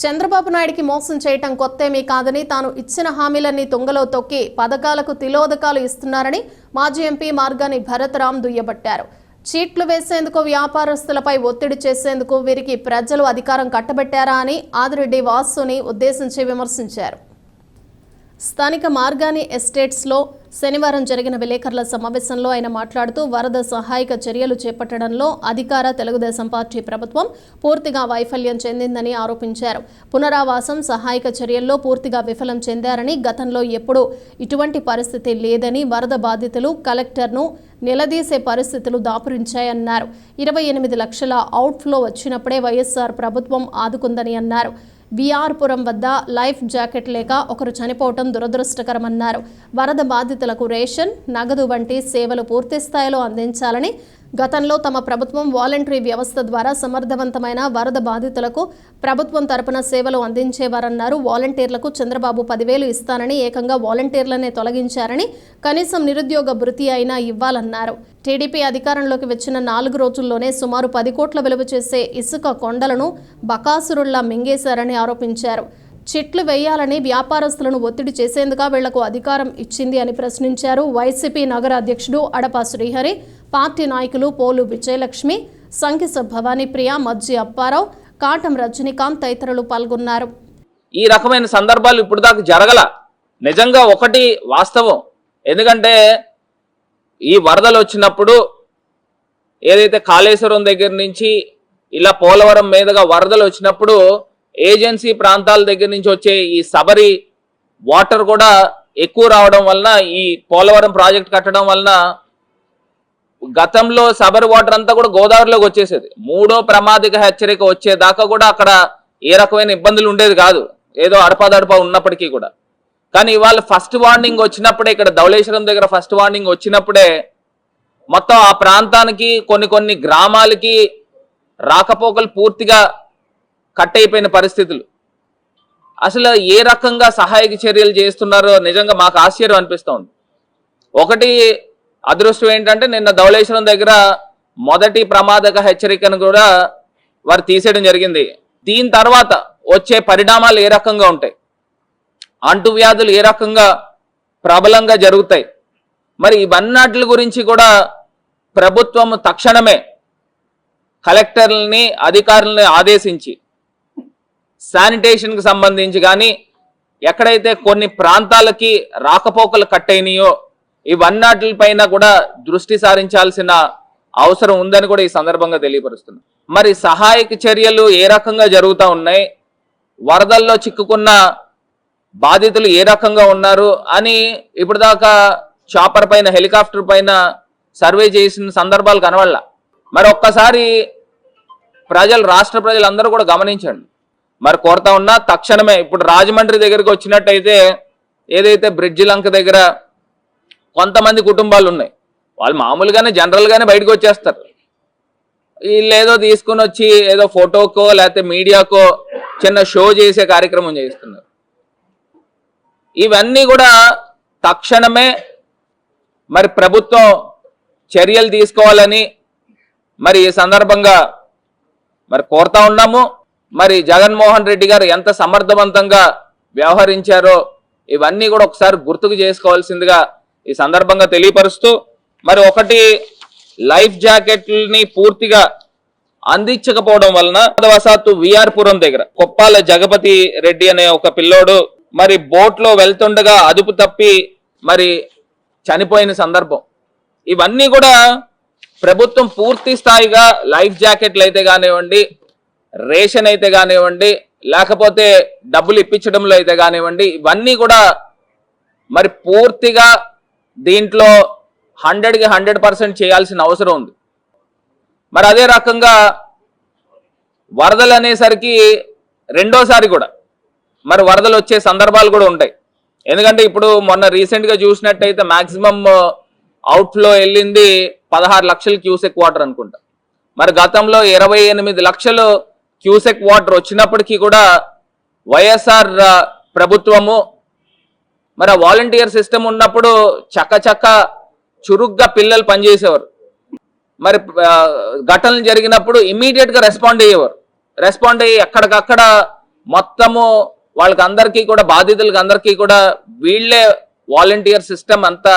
చంద్రబాబు నాయుడికి మోసం చేయటం కొత్తేమీ కాదని తాను ఇచ్చిన హామీలన్నీ తుంగలో తొక్కి పథకాలకు తిలోదకాలు ఇస్తున్నారని మాజీ ఎంపీ మార్గాని భరతరాం దుయ్యబట్టారు. చీట్లు వేసేందుకు వ్యాపారస్తులపై ఒత్తిడి చేసేందుకు వీరికి ప్రజలు అధికారం కట్టబెట్టారా అని ఆదిరెడ్డి వాసుని ఉద్దేశించి విమర్శించారు. స్థానిక మార్గాని ఎస్టేట్స్లో శనివారం జరిగిన విలేకరుల సమావేశంలో ఆయన మాట్లాడుతూ వరద సహాయక చర్యలు చేపట్టడంలో అధికార తెలుగుదేశం పార్టీ ప్రభుత్వం పూర్తిగా వైఫల్యం చెందిందని ఆరోపించారు. పునరావాసం సహాయక చర్యల్లో పూర్తిగా విఫలం చెందారని గతంలో ఎప్పుడూ ఇటువంటి పరిస్థితి లేదని వరద బాధితులు కలెక్టర్ను నిలదీసే పరిస్థితులు దాపురించాయన్నారు. ఇరవై ఎనిమిది లక్షల అవుట్ఫ్లో వచ్చినప్పుడే వైఎస్ఆర్ ప్రభుత్వం ఆదుకుందని అన్నారు. బీఆర్పురం వద్ద లైఫ్ జాకెట్ లేక ఒకరు చనిపోవటం దురదృష్టకరమన్నారు. వరద బాధితులకు రేషన్ నగదు వంటి సేవలు పూర్తి స్థాయిలో అందించాలని గతంలో తమ ప్రభుత్వం వాలంటరీ వ్యవస్థ ద్వారా సమర్థవంతమైన వరద బాధితులకు ప్రభుత్వం తరపున సేవలు అందించేవారన్నారు. వాలంటీర్లకు చంద్రబాబు పదివేలు ఇస్తానని ఏకంగా వాలంటీర్లనే తొలగించారని కనీసం నిరుద్యోగ భృతి అయినా ఇవ్వాలన్నారు. టీడీపీ అధికారంలోకి వచ్చిన నాలుగు రోజుల్లోనే సుమారు పది కోట్ల విలువ చేసే ఇసుక కొండలను బకాసురుల్లా మింగేశారని ఆరోపించారు. చెట్లు వేయాలని వ్యాపారస్తులను ఒత్తిడి చేసేందుకు వీళ్ళకు అధికారం ఇచ్చింది అని ప్రశ్నించారు. వైసీపీ నగర అధ్యక్షుడు అడపా శ్రీహరి పార్టీ నాయకులు పోలు విజయలక్ష్మి సంకిస భవానీ ప్రియ మజ్జి అప్పారావు కాటం రజనీకాంత్ తదితరులు పాల్గొన్నారు. ఈ రకమైన సందర్భాలు ఇప్పుడు దాకా జరగల. నిజంగా ఒకటి వాస్తవం. ఎందుకంటే ఈ వరదలు వచ్చినప్పుడు ఏదైతే కాళేశ్వరం దగ్గర నుంచి ఇలా పోలవరం మీదుగా వరదలు వచ్చినప్పుడు ఏజెన్సీ ప్రాంతాల దగ్గర నుంచి వచ్చే ఈ సబరి వాటర్ కూడా ఎక్కువ రావడం వలన ఈ పోలవరం ప్రాజెక్ట్ కట్టడం వలన గతంలో సబర్ వాటర్ అంతా కూడా గోదావరిలోకి వచ్చేసేది. మూడో ప్రమాదిక హెచ్చరిక వచ్చేదాకా కూడా అక్కడ ఏ రకమైన ఇబ్బందులు ఉండేది కాదు. ఏదో అడపాదడపా ఉన్నప్పటికీ కూడా. కానీ ఇవాళ ఫస్ట్ వార్నింగ్ వచ్చినప్పుడే ఇక్కడ ధవళేశ్వరం దగ్గర ఫస్ట్ వార్నింగ్ వచ్చినప్పుడే మొత్తం ఆ ప్రాంతానికి కొన్ని కొన్ని గ్రామాలకి రాకపోకలు పూర్తిగా కట్ అయిపోయిన పరిస్థితులు. అసలు ఏ రకంగా సహాయక చర్యలు చేస్తున్నారో నిజంగా మాకు ఆశ్చర్యం అనిపిస్తోంది. ఒకటి అదృష్టం ఏంటంటే నిన్న ధవళేశ్వరం దగ్గర మొదటి ప్రమాదక హెచ్చరికను కూడా వారు తీసేయడం జరిగింది. దీని తర్వాత వచ్చే పరిణామాలు ఏ రకంగా ఉంటాయి? అంటువ్యాధులు ఏ రకంగా ప్రబలంగా జరుగుతాయి? మరి ఇవన్నటి గురించి కూడా ప్రభుత్వం తక్షణమే కలెక్టర్లని అధికారులని ఆదేశించి శానిటేషన్కి సంబంధించి కానీ ఎక్కడైతే కొన్ని ప్రాంతాలకి రాకపోకలు కట్టయినాయో ఇవన్నటిపైన కూడా దృష్టి సారించాల్సిన అవసరం ఉందని కూడా ఈ సందర్భంగా తెలియపరుస్తుంది మరి సహాయక చర్యలు ఏ రకంగా జరుగుతూ ఉన్నాయి? వరదల్లో చిక్కుకున్న బాధితులు ఏ రకంగా ఉన్నారు? అని ఇప్పుడు దాకా చాపర్ పైన హెలికాప్టర్ పైన సర్వే చేసిన సందర్భాలు కనవల్ల మరి ఒక్కసారి ప్రజలు రాష్ట్ర ప్రజలందరూ కూడా గమనించండి. మరి కోరుతా ఉన్నా తక్షణమే ఇప్పుడు రాజమండ్రి దగ్గరికి వచ్చినట్టయితే ఏదైతే బ్రిడ్జి లంక దగ్గర కొంతమంది కుటుంబాలు ఉన్నాయి. వాళ్ళు మామూలుగానే జనరల్గానే బయటకు వచ్చేస్తారు. వీళ్ళు ఏదో తీసుకుని వచ్చి ఏదో ఫోటోకో లేకపోతే మీడియాకో చిన్న షో చేసే కార్యక్రమం చేస్తున్నారు ఇవన్నీ కూడా తక్షణమే మరి ప్రభుత్వం చర్యలు తీసుకోవాలని మరి ఈ సందర్భంగా మరి కోరుతా ఉన్నాము. మరి జగన్మోహన్ రెడ్డి గారు ఎంత సమర్థవంతంగా వ్యవహరించారో ఇవన్నీ కూడా ఒకసారి గుర్తుకు చేసుకోవాల్సిందిగా ఈ సందర్భంగా తెలియపరుస్తూ మరి ఒకటి లైఫ్ జాకెట్ని పూర్తిగా అందించకపోవడం వలన వశాత్తు విఆర్పురం దగ్గర కొప్పాల జగపతి రెడ్డి అనే ఒక పిల్లోడు మరి బోట్లో వెళ్తుండగా అదుపు తప్పి మరి చనిపోయిన సందర్భం. ఇవన్నీ కూడా ప్రభుత్వం పూర్తి స్థాయిగా లైఫ్ జాకెట్లు అయితే కానివ్వండి రేషన్ అయితే కానివ్వండి లేకపోతే డబ్బులు ఇప్పించడంలో అయితే కానివ్వండి ఇవన్నీ కూడా మరి పూర్తిగా దీంట్లో హండ్రెడ్కి హండ్రెడ్ పర్సెంట్ చేయాల్సిన అవసరం ఉంది. మరి అదే రకంగా వరదలు అనేసరికి రెండోసారి కూడా మరి వరదలు వచ్చే సందర్భాలు కూడా ఉంటాయి. ఎందుకంటే ఇప్పుడు మొన్న రీసెంట్గా చూసినట్టయితే మ్యాక్సిమమ్ అవుట్ఫ్లో వెళ్ళింది పదహారు లక్షలు క్యూసెక్ వాటర్ అనుకుంటా. మరి గతంలో ఇరవై ఎనిమిది లక్షలు క్యూసెక్ వాటర్ వచ్చినప్పటికీ కూడా వైఎస్ఆర్ ప్రభుత్వము మరి ఆ వాలంటీర్ సిస్టమ్ ఉన్నప్పుడు చక్క చక్క చురుగ్గా పిల్లలు పనిచేసేవారు. మరి ఘటనలు జరిగినప్పుడు ఇమీడియట్గా రెస్పాండ్ అయ్యేవారు. రెస్పాండ్ అయ్యి ఎక్కడికక్కడ మొత్తము వాళ్ళకి అందరికీ కూడా బాధితులకి అందరికీ కూడా వీళ్ళే వాలంటీర్ సిస్టమ్ అంతా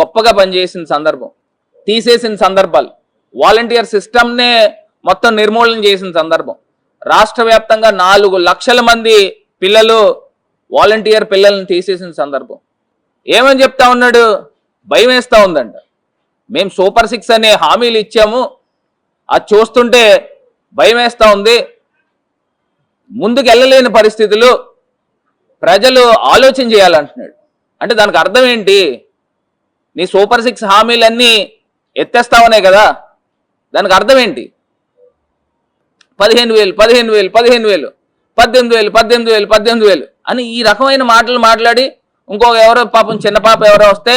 గొప్పగా పనిచేసిన సందర్భం. తీసేసిన సందర్భాలు. వాలంటీర్ సిస్టమ్నే మొత్తం నిర్మూలన చేసిన సందర్భం. రాష్ట్ర వ్యాప్తంగా నాలుగు లక్షల మంది పిల్లలు వాలంటీర్ పిల్లల్ని తీసేసిన సందర్భం. ఏమని చెప్తా ఉన్నాడు? భయం వేస్తూ ఉందంట. మేము సూపర్ సిక్స్ అనే హామీలు ఇచ్చాము. అది చూస్తుంటే భయం వేస్తూ ఉంది. ముందుకు వెళ్ళలేని పరిస్థితులు. ప్రజలు ఆలోచన చేయాలంటున్నాడు. అంటే దానికి అర్థం ఏంటి? నీ సూపర్ సిక్స్ హామీలన్నీ ఎత్తేస్తావనే కదా? దానికి అర్థం ఏంటి? పదిహేను వేలు పదిహేను వేలు పదిహేను వేలు పద్దెనిమిది వేలు పద్దెనిమిది వేలు పద్దెనిమిది వేలు. అని ఈ రకమైన మాటలు మాట్లాడి ఇంకొక ఎవరో పాపం చిన్న పాప ఎవరో వస్తే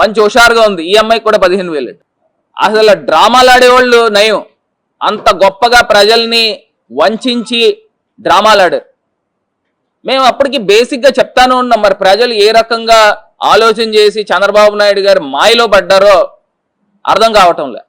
మంచి హుషారుగా ఉంది. ఈ అమ్మాయికి కూడా పదిహేను వేలు అసలు డ్రామాలు ఆడేవాళ్ళు నయం. అంత గొప్పగా ప్రజల్ని వంచించి డ్రామాలు ఆడారు. మేము అప్పటికి బేసిక్గా చెప్తాను ఉన్నాం. మరి ప్రజలు ఏ రకంగా ఆలోచన చేసి చంద్రబాబు నాయుడు గారు మాయలో పడ్డారో అర్థం కావటంలే.